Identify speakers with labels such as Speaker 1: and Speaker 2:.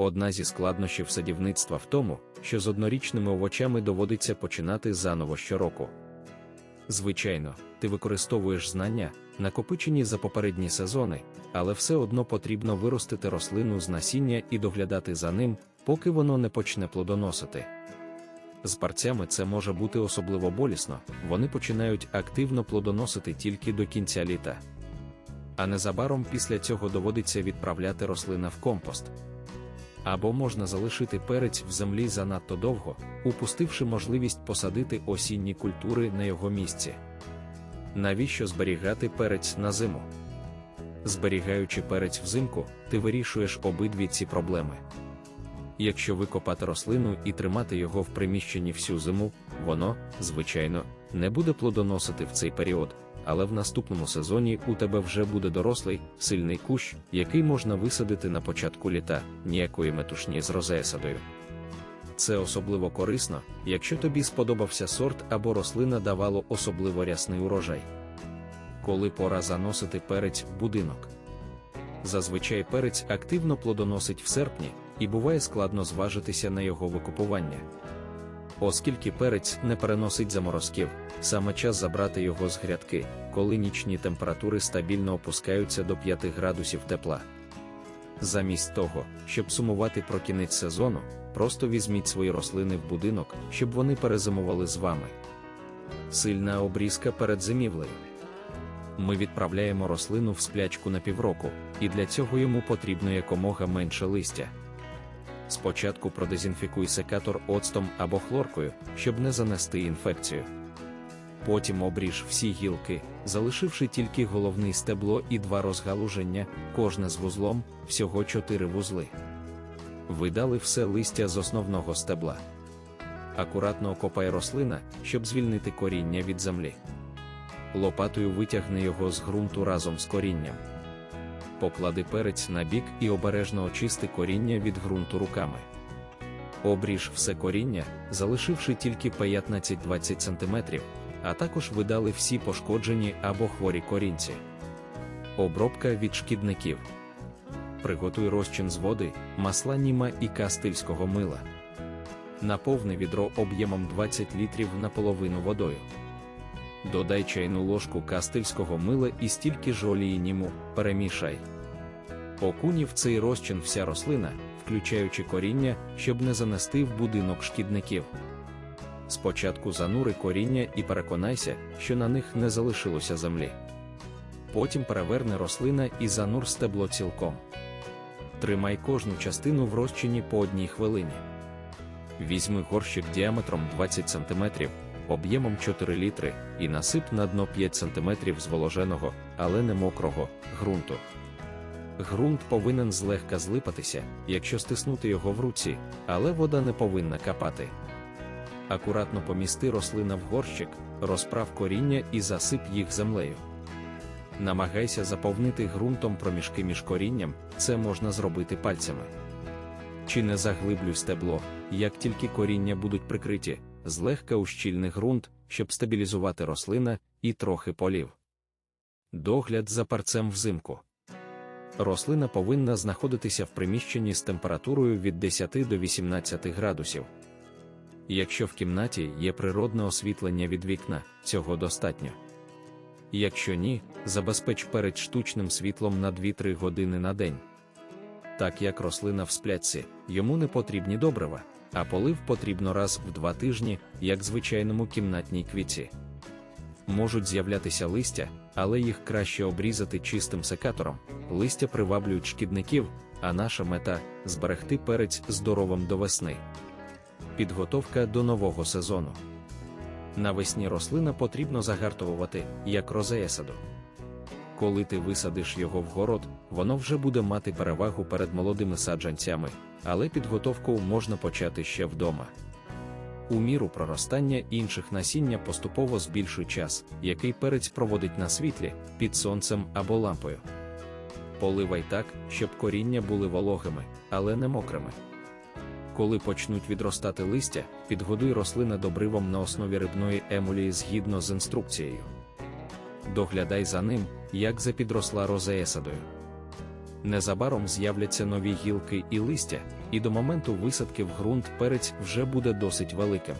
Speaker 1: Одна зі складнощів садівництва в тому, що з однорічними овочами доводиться починати заново щороку. Звичайно, ти використовуєш знання, накопичені за попередні сезони, але все одно потрібно виростити рослину з насіння і доглядати за ним, поки воно не почне плодоносити. З парцями це може бути особливо болісно, вони починають активно плодоносити тільки до кінця літа. А незабаром після цього доводиться відправляти рослина в компост. Або можна залишити перець в землі занадто довго, упустивши можливість посадити осінні культури на його місці. Навіщо зберігати перець на зиму? Зберігаючи перець взимку, ти вирішуєш обидві ці проблеми. Якщо викопати рослину і тримати його в приміщенні всю зиму, воно, звичайно, не буде плодоносити в цей період, але в наступному сезоні у тебе вже буде дорослий, сильний кущ, який можна висадити на початку літа, ніякої метушні з розеесадою. Це особливо корисно, якщо тобі сподобався сорт або рослина давало особливо рясний урожай. Коли пора заносити перець в будинок. Зазвичай перець активно плодоносить в серпні, і буває складно зважитися на його викупування. Оскільки перець не переносить заморозків, саме час забрати його з грядки, коли нічні температури стабільно опускаються до 5 градусів тепла. Замість того, щоб сумувати про кінець сезону, просто візьміть свої рослини в будинок, щоб вони перезимували з вами. Сильна обрізка перед зимівлею. Ми відправляємо рослину в сплячку на півроку, і для цього йому потрібно якомога менше листя. Спочатку продезінфікуй секатор оцтом або хлоркою, щоб не занести інфекцію. Потім обріж всі гілки, залишивши тільки головне стебло і два розгалуження, кожне з вузлом, всього чотири вузли. Видали все листя з основного стебла. Акуратно окопай рослина, щоб звільнити коріння від землі. Лопатою витягни його з ґрунту разом з корінням поклади перець на бік і обережно очисти коріння від ґрунту руками. Обріж все коріння, залишивши тільки 15-20 см, а також видали всі пошкоджені або хворі корінці. Обробка від шкідників. Приготуй розчин з води, масла німа і кастильського мила. Наповни відро об'ємом 20 літрів наполовину водою. Додай чайну ложку кастильського мила і стільки ж олії німу, перемішай. В цей розчин вся рослина, включаючи коріння, щоб не занести в будинок шкідників. Спочатку занури коріння і переконайся, що на них не залишилося землі. Потім переверни рослина і занур стебло цілком. Тримай кожну частину в розчині по одній хвилині. Візьми горщик діаметром 20 см, об'ємом 4 літри, і насип на дно 5 см зволоженого, але не мокрого, ґрунту. Грунт повинен злегка злипатися, якщо стиснути його в руці, але вода не повинна капати. Акуратно помісти рослина в горщик, розправ коріння і засип їх землею. Намагайся заповнити ґрунтом проміжки між корінням, це можна зробити пальцями. Чи не заглиблюй стебло, як тільки коріння будуть прикриті, злегка ущільний ґрунт, щоб стабілізувати рослина і трохи полів. Догляд за парцем взимку. Рослина повинна знаходитися в приміщенні з температурою від 10 до 18 градусів. Якщо в кімнаті є природне освітлення від вікна, цього достатньо. Якщо ні, забезпеч перед штучним світлом на 2-3 години на день. Так як рослина в сплятці, йому не потрібні добрива, а полив потрібно раз в два тижні, як звичайному кімнатній квіці. Можуть з'являтися листя, але їх краще обрізати чистим секатором. Листя приваблюють шкідників, а наша мета зберегти перець здоровим до весни. Підготовка до нового сезону. Навесні рослина потрібно загартовувати, як розеесаду. Коли ти висадиш його в город, воно вже буде мати перевагу перед молодими саджанцями, але підготовку можна почати ще вдома. У міру проростання інших насіння поступово збільшуй час, який перець проводить на світлі, під сонцем або лампою. Поливай так, щоб коріння були вологими, але не мокрими. Коли почнуть відростати листя, підгодуй рослини добривом на основі рибної емулії згідно з інструкцією. Доглядай за ним, як за підросла розеесадою. Незабаром з'являться нові гілки і листя, і до моменту висадки в ґрунт перець вже буде досить великим.